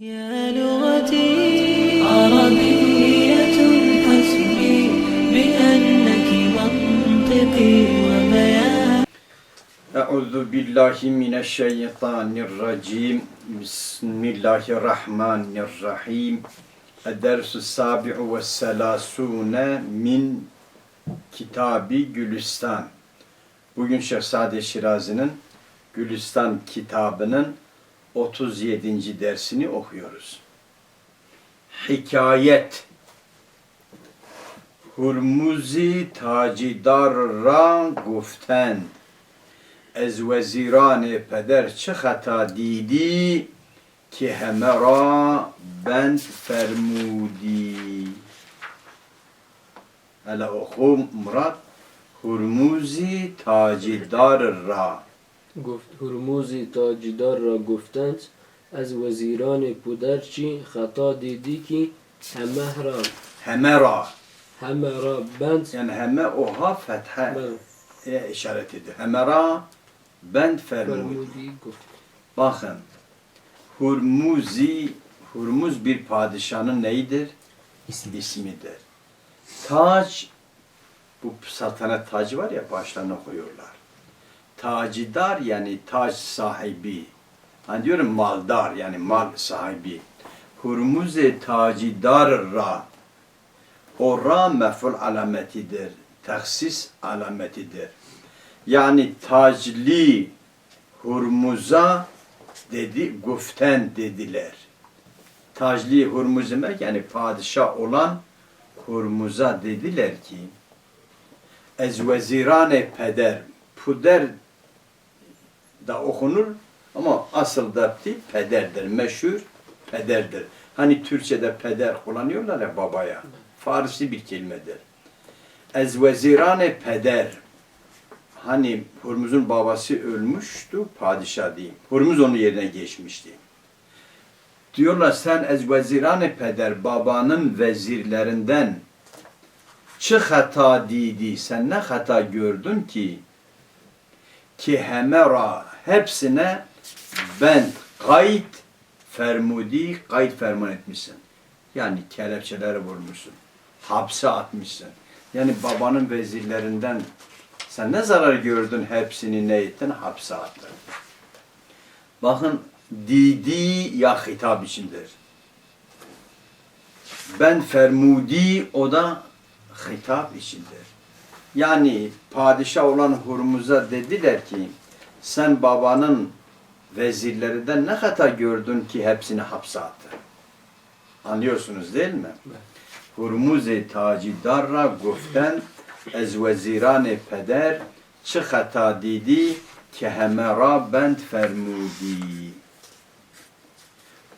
يا لغتي عربية حسبي بأنك منطقي وبياني أعوذ بالله من الشيطان الرجيم بسم الله الرحمن الرحيم الدرس السابع والثلاثون من Kitabi Gülistan. Bugün Şehzade Şirazi'nin Gülistan kitabının 37. dersini okuyoruz. Hikayet Hurmuzi tacidar ra guftend از وزیران پدر چه خطا دیدی که همه را بند فرمودی الا اخو مراد هرموزی تاجدار را گفت هرموزی تاجدار را گفتند از وزیران پدرچی خطا دیدی که همه را همه را همه را بند yani همه oha fethe بند e, işaret ediyor. همه را bend fermudi. فرمودی گفت Bakın Hurmuzi Hurmuz bir padişahın neyidir? İsmidir. Tac bu saltanat tacı var ya başlarına koyuyorlar. Tacidar yani tac sahibi. Hani diyorum maldar yani mal sahibi. Hurmuze tacidar ra. O ra mef'ul alametidir. Taksis alametidir. Yani tacli Hurmuz'a dedi, guften dediler. Tacli Hurmuz demek yani padişah olan Hurmuz'a dediler ki Ez vezirane peder puder da okunur ama asıl dapti pederdir. Meşhur pederdir. Hani Türkçe'de peder kullanıyorlar ya babaya. Farsi bir kelimedir. Ez vezirane peder hani Hurmuz'un babası ölmüştü, padişah diyeyim. Hurmuz onun yerine geçmişti. Diyorlar sen ez vezirane peder babanın vezirlerinden çı hata didi sen ne hata gördün ki ki hemera hepsine ben kayıt fermudi kayıt ferman etmişsin. Yani kelepçeleri vurmuşsun. Hapse atmışsın. Yani babanın vezirlerinden sen ne zarar gördün hepsini ne ettin? Hapse attın. Bakın didi ya hitap içindir. Ben fermudi o da hitap içindir. Yani padişah olan Hurmuz'a dediler ki sen babanın vezirlerinden ne hata gördün ki hepsini hapse attın. Anlıyorsunuz değil mi? Hurmuz-i tacidarra guften ez veziran peder çı hata didi ki hemera bend fermudi.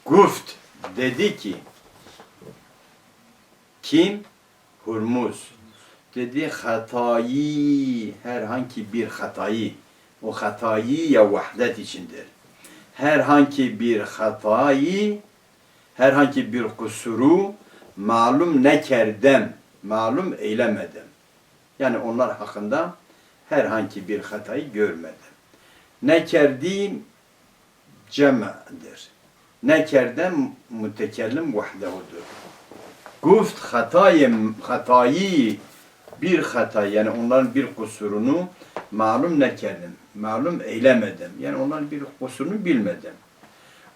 Guft dedi ki kim? Hurmuz. Dedi hatayı herhangi bir hatayı o hatayı ya vahdet içindir. Herhangi bir hatayı herhangi bir kusuru malum ne kerdem malum eylemedim. Yani onlar hakkında herhangi bir hatayı görmedim. Ne kerdim cem'dir. Ne kerdem mütekellim vahdehudur. Guft hatayı, hatayı bir hata yani onların bir kusurunu malum ne kerdim. Malum eylemedim. Yani onların bir kusurunu bilmedim.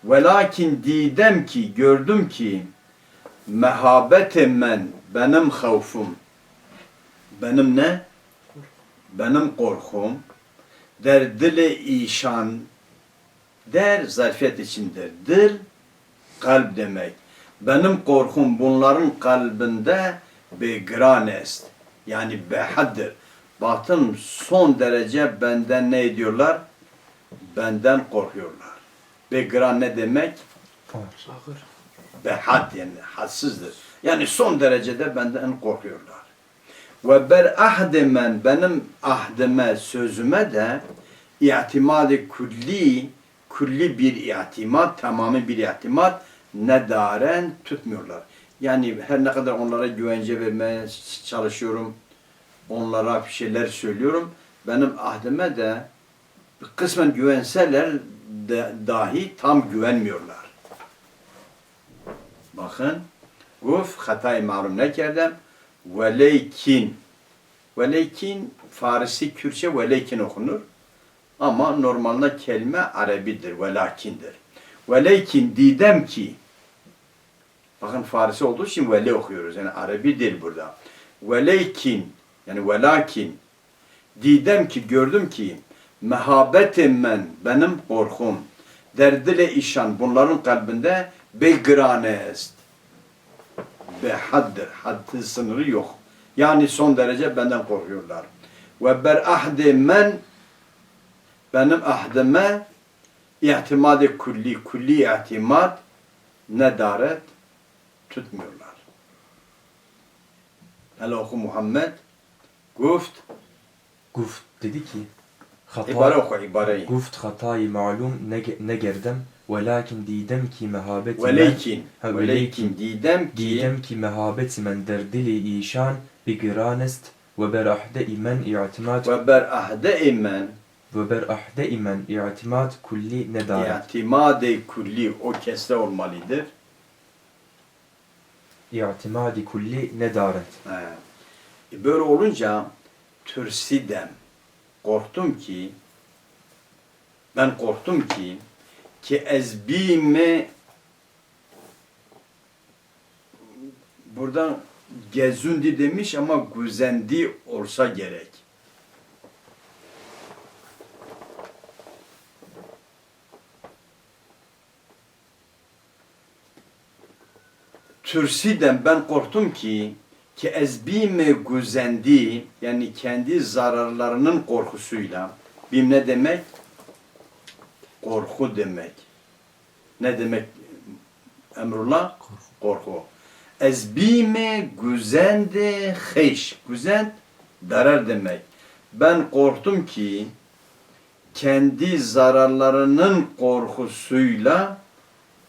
Velakin didem ki gördüm ki mehabetim men benim havfum benim ne? Benim korkum der dile işan der zarfiyet içindir. Dil kalp demek. Benim korkum bunların kalbinde begran est. Yani behaddir. Batın son derece benden ne ediyorlar? Benden korkuyorlar. Begran ne demek? ağır Behad yani hadsizdir. Yani son derecede benden korkuyorlar. Ve ber ahdemen benim ahdime sözüme de itimadı külli külli bir itimat, tamamı bir itimat nedaren tutmuyorlar. Yani her ne kadar onlara güvence vermeye çalışıyorum, onlara bir şeyler söylüyorum, benim ahdime de kısmen güvenseler de, dahi tam güvenmiyorlar. Bakın. Guf hatayı malum ne kerdem? Veleykin. Veleykin Farisi Kürtçe veleykin okunur. Ama normalde kelime Arabidir, velakindir. Veleykin didem ki Bakın Farisi olduğu için veli okuyoruz. Yani Arabi dil burada. Veleykin yani velakin didem ki gördüm ki mehabetim men benim korkum derdile işan bunların kalbinde begrane est. Be haddir. Haddi sınırı yok. Yani son derece benden korkuyorlar. Ve ber ahdi men benim ahdime ihtimadi kulli, kulli ihtimad nedaret tutmuyorlar. Hele oku Muhammed guft Guft dedi ki ibare hata oku ibareyi. Guft hatayı malum ne, ne gerdem velakin didem ki mehabeti men Veleykin. Ha, Veleykin didem ki didem ki mehabeti men derdili işan bi giranest ve ber ahde imen i'timad ve ber ahde imen ve ber ahde imen i'timad kulli nedaret ihtimadi kulli o kesre olmalıdır. İ'timadi kulli nedaret He. E Böyle olunca türsidem korktum ki ben korktum ki ki ezbime buradan gezundi demiş ama güzendi olsa gerek. Türsiden ben korktum ki ki ezbime güzendi yani kendi zararlarının korkusuyla bim ne demek? Korku demek. Ne demek Emrullah? Korku. Ezbime güzende heş. Güzend darar demek. Ben korktum ki kendi zararlarının korkusuyla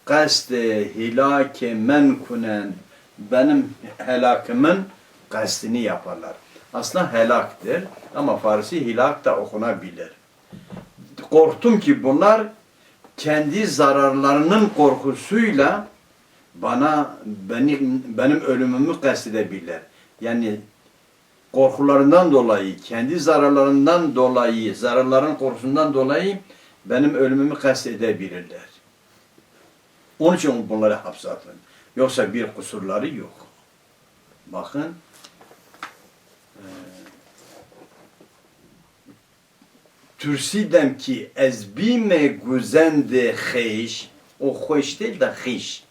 kaste hilake men kunen benim helakımın kastini yaparlar. Aslında helaktır ama Farsi hilak da okunabilir. Korktum ki bunlar kendi zararlarının korkusuyla bana benim benim ölümümü kastedebilirler. Yani korkularından dolayı, kendi zararlarından dolayı, zararların korkusundan dolayı benim ölümümü kastedebilirler. Onun için bunları hapse atın. Yoksa bir kusurları yok. Bakın. eee, Türsidem ki ez bime güzende xeyş, o hoş değil de xeyş.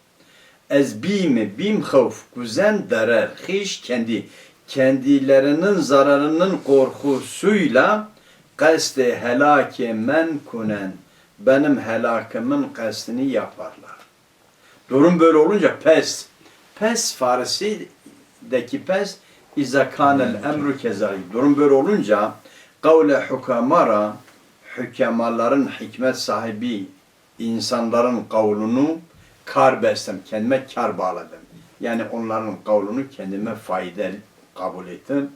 Ez bime bim havf güzen darar, xeyş kendi kendilerinin zararının korkusuyla kaste helake men kunen benim helakımın kastini yaparlar. Durum böyle olunca pes. Pes Farisi'deki pes İza kanel emru kezalik. Durum böyle olunca kavle hukamara hükemaların hikmet sahibi insanların kavlunu kar beslem. Kendime kar bağladım. Yani onların kavlunu kendime faydalı kabul ettim.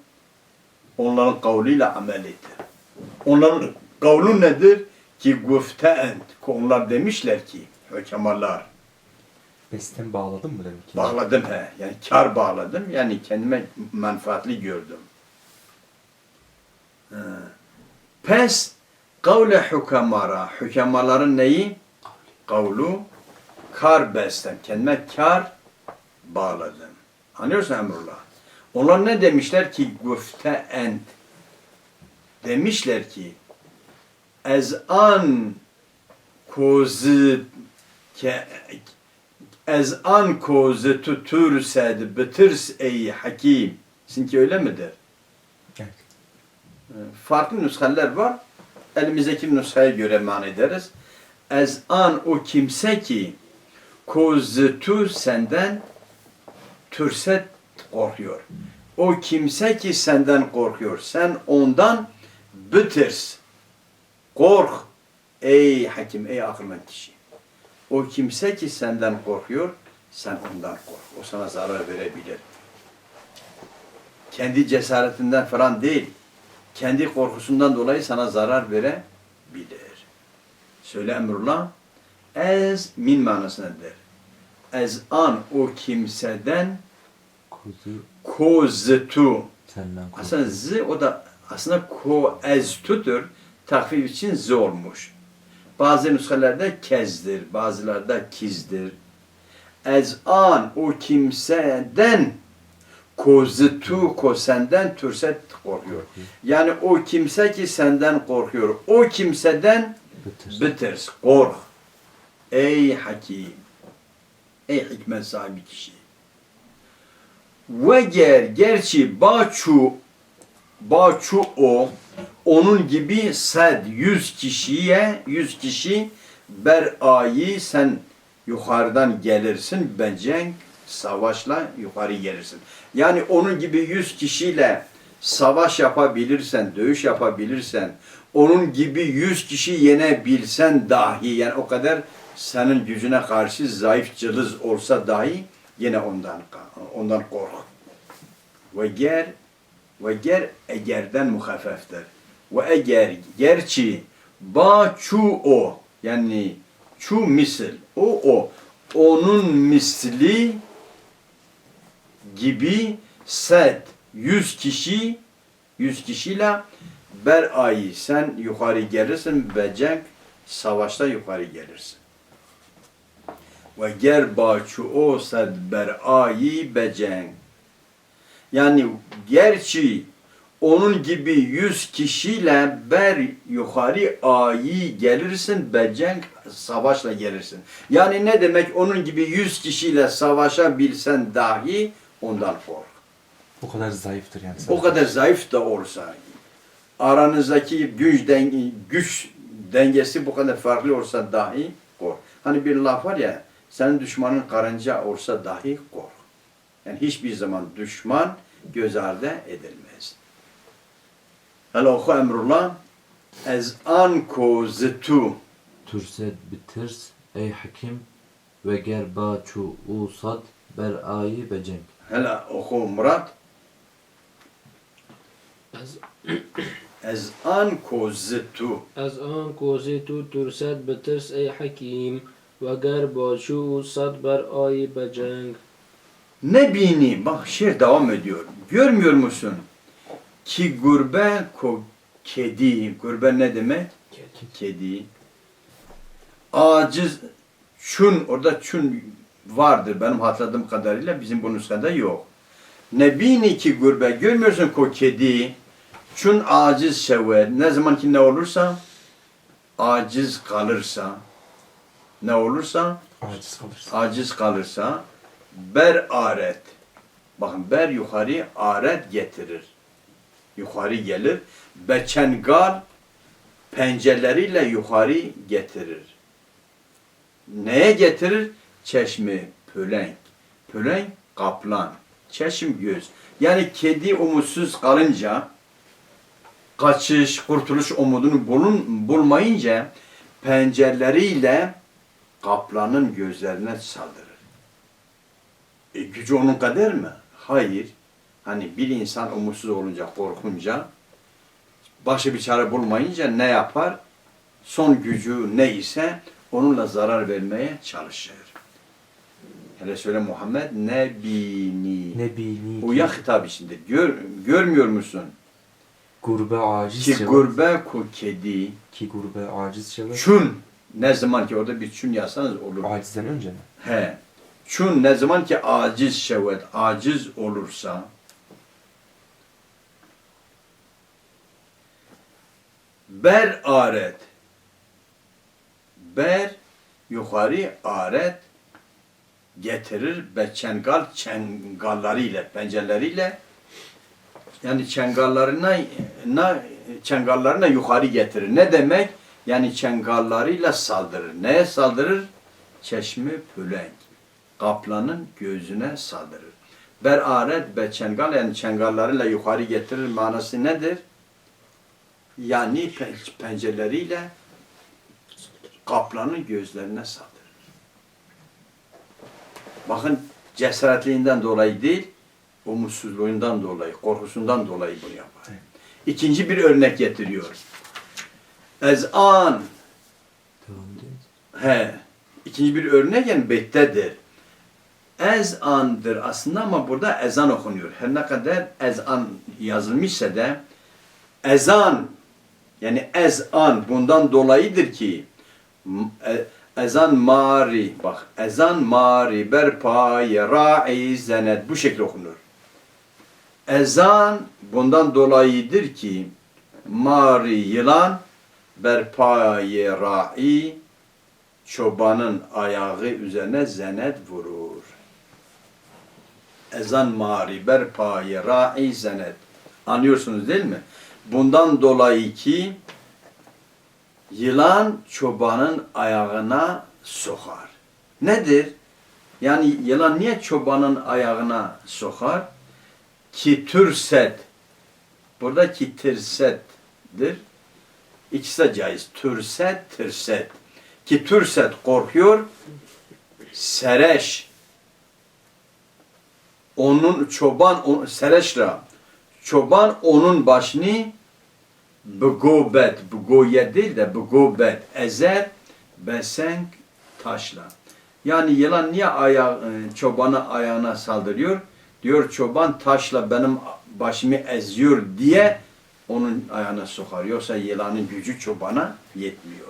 Onların kavliyle amel ettim. Onların kavlu nedir? Ki güfteent. Onlar demişler ki hükemarlar besten bağladın mı demek ki Bağladım he. Yani kar bağladım. Yani kendime menfaatli gördüm. He. Pes kavle hükemara. Hükemaların neyi? Kavlu kar beslem. Kendime kar bağladım. Anlıyorsun Emrullah? Onlar ne demişler ki güfte ent. Demişler ki ez an kozu ke Ez an kozu tutursed bitirs ey hakim. Sizinki öyle midir? Evet. Farklı nüshaller var. Elimizdeki nüshaya göre man ederiz. Ez an o kimse ki kozu tu senden türset korkuyor. O kimse ki senden korkuyor. Sen ondan bitirs. Kork. Ey hakim, ey akıllı kişi. O kimse ki senden korkuyor, sen ondan kork. O sana zarar verebilir. Kendi cesaretinden falan değil, kendi korkusundan dolayı sana zarar verebilir. Söyle Emrullah, ez min manasındadır. Ez an o kimseden senden Aslında z o da aslında ko eztudur. Takvim için z olmuş. Bazı nüshelerde kezdir, bazılarda kizdir. Ez an o kimseden koztu ko senden türset korkuyor. Yani o kimse ki senden korkuyor. O kimseden bitir. bitir, kork. Ey hakim. Ey hikmet sahibi kişi. Ve ger gerçi baçu baçu o onun gibi sad yüz kişiye yüz kişi ber ayı sen yukarıdan gelirsin becenk savaşla yukarı gelirsin. Yani onun gibi yüz kişiyle savaş yapabilirsen, dövüş yapabilirsen, onun gibi yüz kişi yenebilsen dahi yani o kadar senin gücüne karşı zayıf cılız olsa dahi yine ondan ondan kork. Ve ger ve ger egerden muhaffeftir. Ve eger gerçi ba çu o yani çu misil o o onun misli gibi set yüz kişi yüz kişiyle ber ayı sen yukarı gelirsin becek savaşta yukarı gelirsin. Ve ger baçu o sed ber ayı becek yani gerçi onun gibi yüz kişiyle ber yukarı ayı gelirsin, becenk savaşla gelirsin. Yani ne demek onun gibi yüz kişiyle savaşabilsen dahi ondan kork. O kadar zayıftır yani. O kadar zayıf da olsa, aranızdaki güç, denge, güç dengesi bu kadar farklı olsa dahi kork. Hani bir laf var ya, senin düşmanın karınca olsa dahi kork. Yani hiçbir zaman düşman göz ardı edilmez. Allahu emrullah ez anku zitu turset bitirs ey hakim ve gerba çu usat ber'ayi beceng. Hela oku Murat. Ez an kozitu. Ez an kozitu turset bitirs ey hakim ve gerba çu usat ber'ayi beceng. Ne bini? Bak şiir devam ediyor. Görmüyor musun? Ki gurbe ko kedi. Gurbe ne demek? Kedi. Aciz çün orada çün vardır benim hatırladığım kadarıyla bizim bu nuskada yok. Ne bini ki gurbe görmüyorsun ko kedi. Çün aciz şevet. Ne zaman ki ne olursa aciz kalırsa ne olursa Aciz kalırsın. aciz kalırsa ber aret. Bakın ber yukarı aret getirir. Yukarı gelir. Beçengal pencereleriyle yukarı getirir. Neye getirir? Çeşmi, pölenk. Pölenk, kaplan. Çeşim göz. Yani kedi umutsuz kalınca kaçış, kurtuluş umudunu bulun, bulmayınca pencereleriyle kaplanın gözlerine saldırır. E, gücü onun kadar mı? Hayır. Hani bir insan umutsuz olunca, korkunca, başı bir çare bulmayınca ne yapar? Son gücü neyse onunla zarar vermeye çalışır. Hele söyle Muhammed ne bini. Ne bini Bu ya hitap içinde. Gör, görmüyor musun? gurbe aciz Ki gurbe ku kedi. Ki gurbe aciz şevet. Çün. Ne zaman ki orada bir çün yazsanız olur. Acizden önce mi? He. Çün ne zaman ki aciz şevet, aciz olursa ber aret ber yukarı aret getirir ve çengal çengallarıyla pencereleriyle yani çengallarına na, çengallarına yukarı getirir. Ne demek? Yani çengallarıyla saldırır. Neye saldırır? Çeşmi pülenk. Kaplanın gözüne saldırır. Ber aret be çengal yani çengallarıyla yukarı getirir manası nedir? Yani pen- pencereleriyle kaplanın gözlerine saldırır. Bakın cesaretliğinden dolayı değil, umutsuzluğundan dolayı, korkusundan dolayı bunu yapar. Evet. İkinci bir örnek getiriyor. Ezan ediyoruz. He. İkinci bir örnek yani bettedir. Ezandır aslında ama burada ezan okunuyor. Her ne kadar ezan yazılmışsa da ezan yani ezan bundan dolayıdır ki e- ezan mari bak ezan mari berpay ra'i zenet bu şekilde okunur. Ezan bundan dolayıdır ki mari yılan berpay ra'i çobanın ayağı üzerine zenet vurur. Ezan mari berpay ra'i zenet. Anlıyorsunuz değil mi? Bundan dolayı ki yılan çobanın ayağına sokar. Nedir? Yani yılan niye çobanın ayağına sokar? Ki türset. Burada ki tirsettir. İkisi de caiz. Türset, tirset. Ki türset korkuyor. Sereş. Onun çoban, o- sereşra. Çoban onun başını bgobet, bgoye değil de bgobet ezer besenk taşla. Yani yılan niye aya, e, çobana ayağına saldırıyor? Diyor çoban taşla benim başımı eziyor diye onun ayağına sokar. Yoksa yılanın gücü çobana yetmiyor.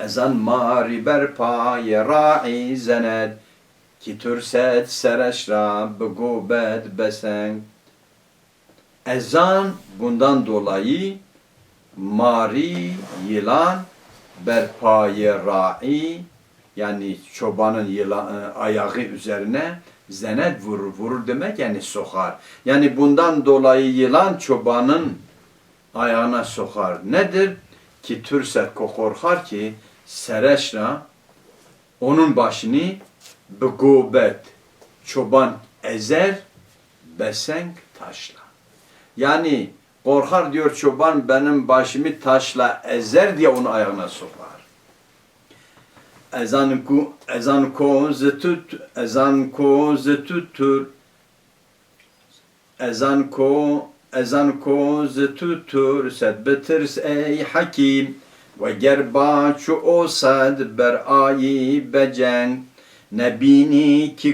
Ezan mari berpaye ra'i zenet ki türset sereşra bgobet besenk Ezan bundan dolayı mari yılan berpaye ra'i yani çobanın yılan, e, ayağı üzerine zenet vurur. Vurur demek yani sokar. Yani bundan dolayı yılan çobanın ayağına sokar. Nedir? Ki türset korkar ki sereşra onun başını bgobet çoban ezer besenk taşla. Yani korkar diyor çoban benim başımı taşla ezer diye onu ayağına sokar. Ezan ku ezan koz tut ezan koz tutur ezan ko ezan koz tutur sed bitirs ey hakim ve gerba çu osad ber ayi becen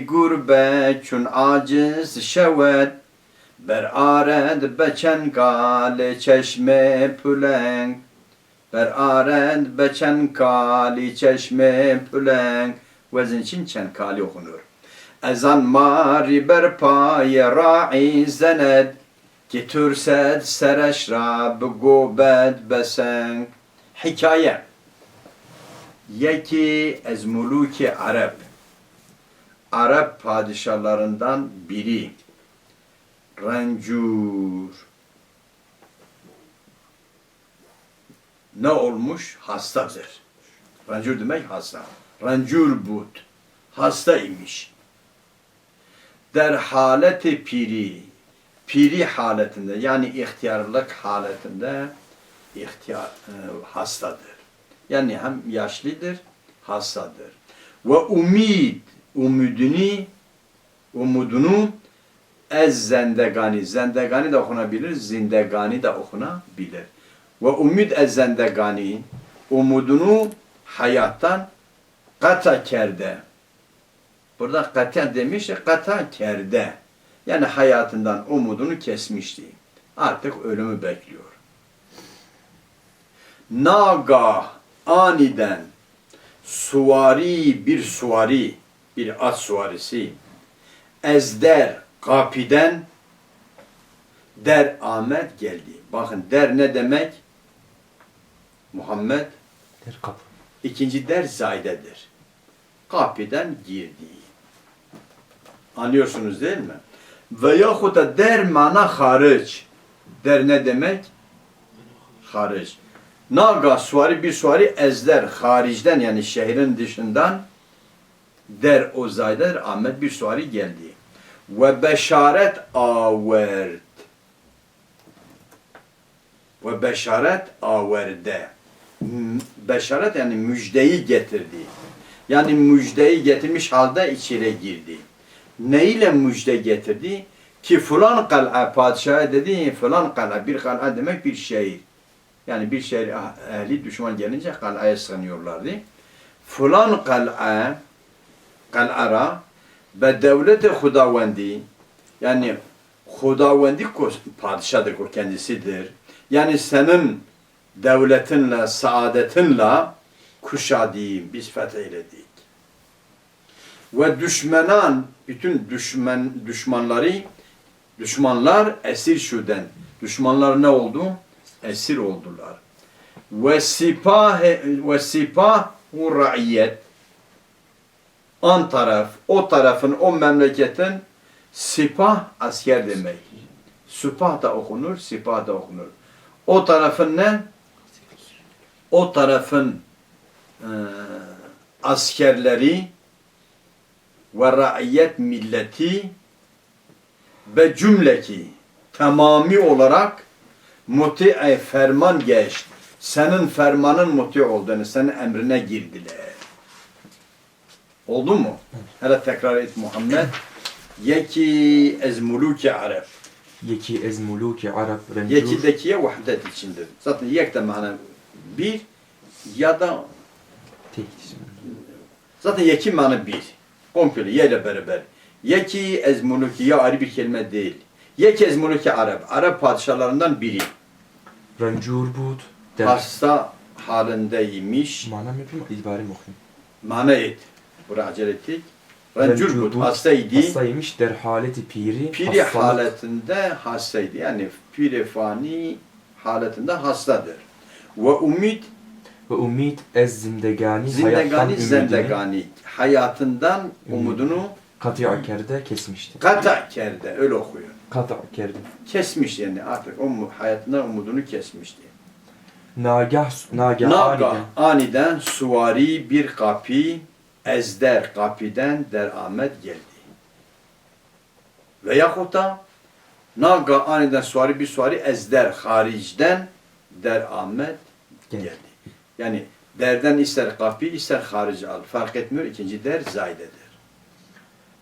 gurbe çun aciz şevet Ber ared beçen kali çeşme pülenk. Ber ared beçen kali çeşme pülenk. Vezin için çen kali okunur. Ezan mari ber paye ra'i zened Ki türsed sereşra bgobed besenk. Hikaye. Yeki ez muluki Arap Arap padişahlarından biri Rancur. Ne olmuş? Hastadır. Rancur demek hasta. Rancur but. Hasta imiş. Der haleti piri. Piri haletinde yani ihtiyarlık haletinde ihtiyar e, hastadır. Yani hem yaşlıdır, hastadır. Ve umid, umudunu umudunu Ez zendegani. Zendegani de okunabilir, zindegani de okunabilir. Ve umid ez zendegani. Umudunu hayattan kata kerde. Burada kata demiş, kata kerde. Yani hayatından umudunu kesmişti. Artık ölümü bekliyor. Naga aniden suvari bir suvari, bir at suarisi ezder kapiden der Ahmet geldi. Bakın der ne demek? Muhammed. Der kapı. İkinci der zaydedir. Kapiden girdi. Anlıyorsunuz değil mi? Ve yahut da der mana hariç. Der ne demek? Hariç. Naga suari bir suari ezler haricden yani şehrin dışından der o zaydedir. Ahmet bir suari geldi. Ve beşaret avert. Ve beşaret averde. Beşaret yani müjdeyi getirdi. Yani müjdeyi getirmiş halde içeri girdi. Ne ile müjde getirdi? Ki falan kal'a padişaha dedi falan kal'a bir kal'a demek bir şehir. Yani bir şehir ah- ehli düşman gelince kal'aya sığınıyorlardı. Falan kal'a kal'ara ve devlet-i hudavendi yani hudavendi padişahdır o kendisidir. Yani senin devletinle, saadetinle kuşadıyım, biz fetheyledik. Ve düşmenan, bütün düşman, düşmanları, düşmanlar esir şuden. Düşmanlar ne oldu? Esir oldular. Ve sipah ve sipah raiyet an taraf, o tarafın, o memleketin sipah asker demek. Süpah da okunur, sipah da okunur. O tarafın ne? O tarafın e, askerleri ve raiyet milleti ve cümleki tamami olarak muti'e ferman geçti. Senin fermanın muti olduğunu, senin emrine girdiler. Oldu mu? Hele tekrar et Muhammed. Yeki ez muluki Arap. Yeki ez muluki Arab rencur. Yekidekiye vahdet içindir. Zaten yek de mana bir ya da Tek. zaten yeki mana bir. Komple yeyle beraber. Yeki ez muluki ya ayrı bir kelime değil. Yeki ez muluki Arap. Arap padişahlarından biri. Rencur bud. Hasta halindeymiş. Mana mı yapayım? İbari mi okuyayım? Mana et. Acele ettik. Bud. Hastaydı. Hastaymış der haleti piri. Piri hastalık. haletinde hastaydı. Yani piri fani haletinde hastadır. Ve umid Ve umid ez zindegani. hayattan zindegani ümidini zendegani. Hayatından umudunu Kati'a kerde kesmişti. kata kerde öyle okuyor. Kata kerde. Kesmiş yani artık o hayatından umudunu kesmişti. Nagah, nagah Naga aniden. aniden suvari bir kapı ezder kapiden deramet geldi. Veyahut da Naga aniden suvari bir suvari ezder haricden deramet Geldi. geldi. Yani derden ister kapı ister harici al. Fark etmiyor. ikinci der zaydedir.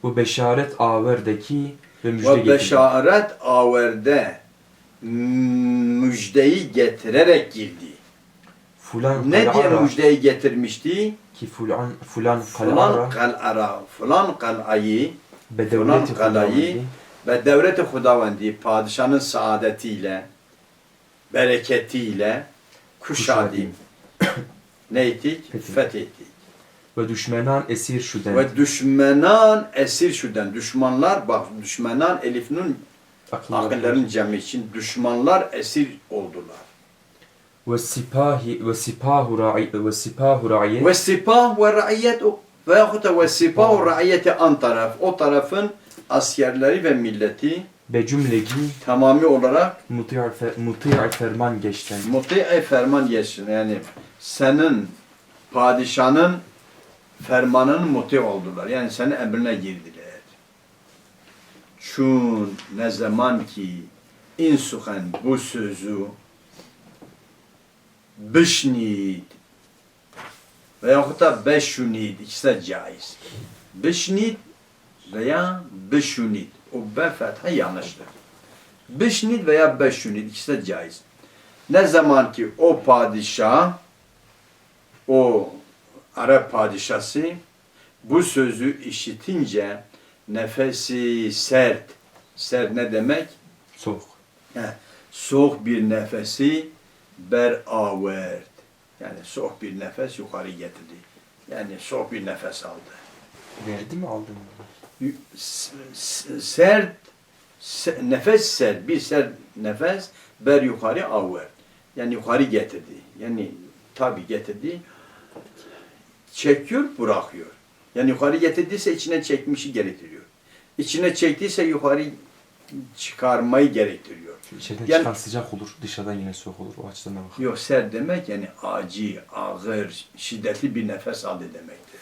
Bu beşaret averdeki ve müjde Ve beşaret averde müjdeyi getirerek girdi. Fulan Ne diye müjdeyi getirmişti? Ki fulan fulan kal'ara kal'ara, falan kal'ayı bedevleti falan kalayı ve devleti hudavendi padişahın saadetiyle, bereketiyle kuşadim. ne ettik? Fetih. Fethettik. ve düşmenan esir şuden Ve düşmenan esir şuden. Düşmanlar bak düşmenan elifinin akılların cemi için düşmanlar esir oldular. Ve sipahi ve sipahu ra'i ve sipahu ra'iyet Ve sipah ve raiyet o- veyahut da ve sipah ve raiyeti an taraf. O tarafın askerleri ve milleti be cümlegi tamamı olarak muti'i fe- muti'i ferman geçten muti'e ferman yesin. Yani senin padişahın fermanın muti oldular. Yani senin emrine girdiler. Çun ne zaman ki insuhen bu sözü bişnid veyahut da beşunid ikisi de caiz. Bişnid veya beşunid. O be fetha yanlıştır. Bişnid veya beşunid ikisi de caiz. Ne zaman ki o padişah, o Arap padişası bu sözü işitince nefesi sert, sert ne demek? soğuk. He, soğuk bir nefesi beravert. Yani soğuk bir nefes yukarı getirdi. Yani soğuk bir nefes aldı. Verdi mi aldın mı? Sert, se- nefes sert, bir sert nefes ber yukarı avert. Yani yukarı getirdi. Yani tabi getirdi. Çekiyor, bırakıyor. Yani yukarı getirdiyse içine çekmişi gerektiriyor. İçine çektiyse yukarı çıkarmayı gerektiriyor. İçeriden Yani- çıkan sıcak olur, dışarıdan yine soğuk olur. O açıdan da bak. Yok sert demek yani acı, ağır, şiddetli bir nefes aldı demektir.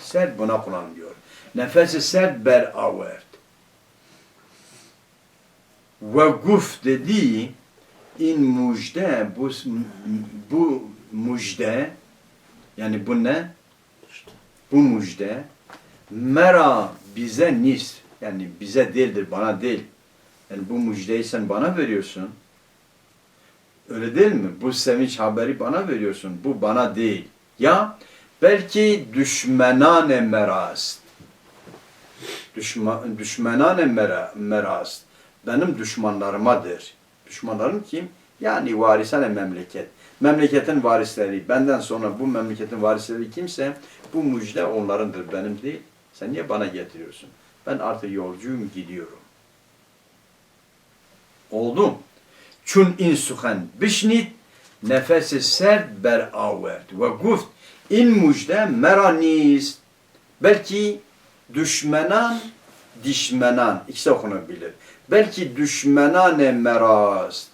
Sert buna kullanılıyor. Nefesi sert ber avert. Ve guf dediği in müjde bu, bu müjde yani bu ne? Bu müjde mera bize nis yani bize değildir bana değil. Yani bu müjdeyi sen bana veriyorsun. Öyle değil mi? Bu sevinç haberi bana veriyorsun. Bu bana değil. Ya belki düşmenane merast. Düşman, düşmenane mera, merast. Benim düşmanlarımadır. Düşmanlarım kim? Yani varisane memleket. Memleketin varisleri, benden sonra bu memleketin varisleri kimse bu müjde onlarındır, benim değil. Sen niye bana getiriyorsun? Ben artık yolcuyum, gidiyorum. Oldu. Çun insuhen bişnit nefesi sert ber avert ve guft in müjde meranist. Belki düşmenan dişmenan ikisi okunabilir. Belki düşmenane merast.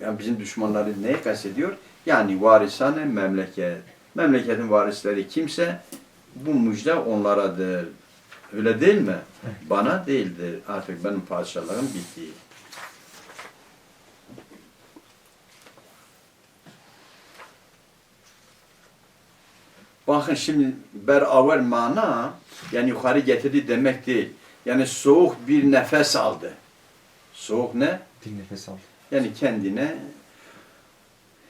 Yani bizim düşmanları neyi kastediyor? Yani varisane memleket. Memleketin varisleri kimse bu müjde onlaradır. Öyle değil mi? Bana değildir. Artık benim padişahlığım bitti. Bakın şimdi beraber mana yani yukarı getirdi demek değil. Yani soğuk bir nefes aldı. Soğuk ne? Bir nefes al. Yani kendine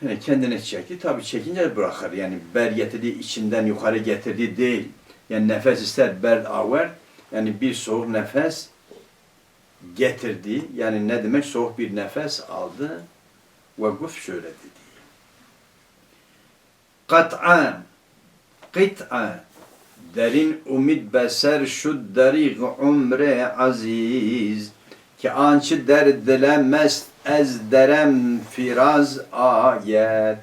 yani kendine çekti. Tabii çekince bırakır. Yani ber getirdi içinden yukarı getirdi değil. Yani nefes ister ber aver. Yani bir soğuk nefes getirdi. Yani ne demek? Soğuk bir nefes aldı. Ve guf şöyle dedi. Kat'an Kit'a derin umid beser şu dariq umre aziz ki ançı der dilemez ez derem firaz ayet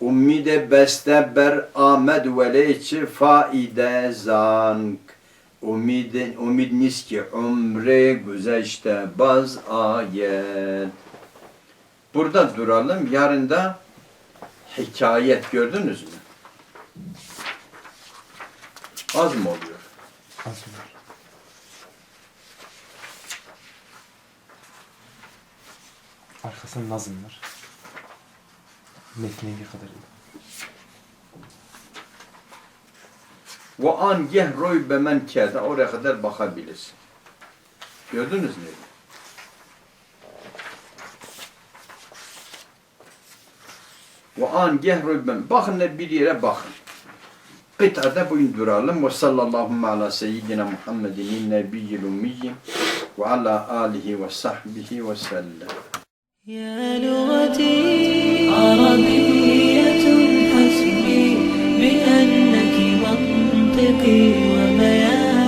Ummide beste ber amed veleçi faide zank Umid, umid nis ki umre güzeşte baz ayet Burada duralım. Yarın da hikayet gördünüz mü? Az mı oluyor? Az var. Arkasında nazım var. Metniye kadar. Ve an yehroy bemen kâda oraya kadar bakabilirsin. Gördünüz mü? Ve an yehroy bemen. Bakın bir yere bakın. Kıtada boyun duralım. Ve sallallahu ala seyyidina Muhammedin nebiyyil ummiyi ve ala alihi ve sahbihi ve sellem. يا لغتي عربية حسبي بأنك منطقي.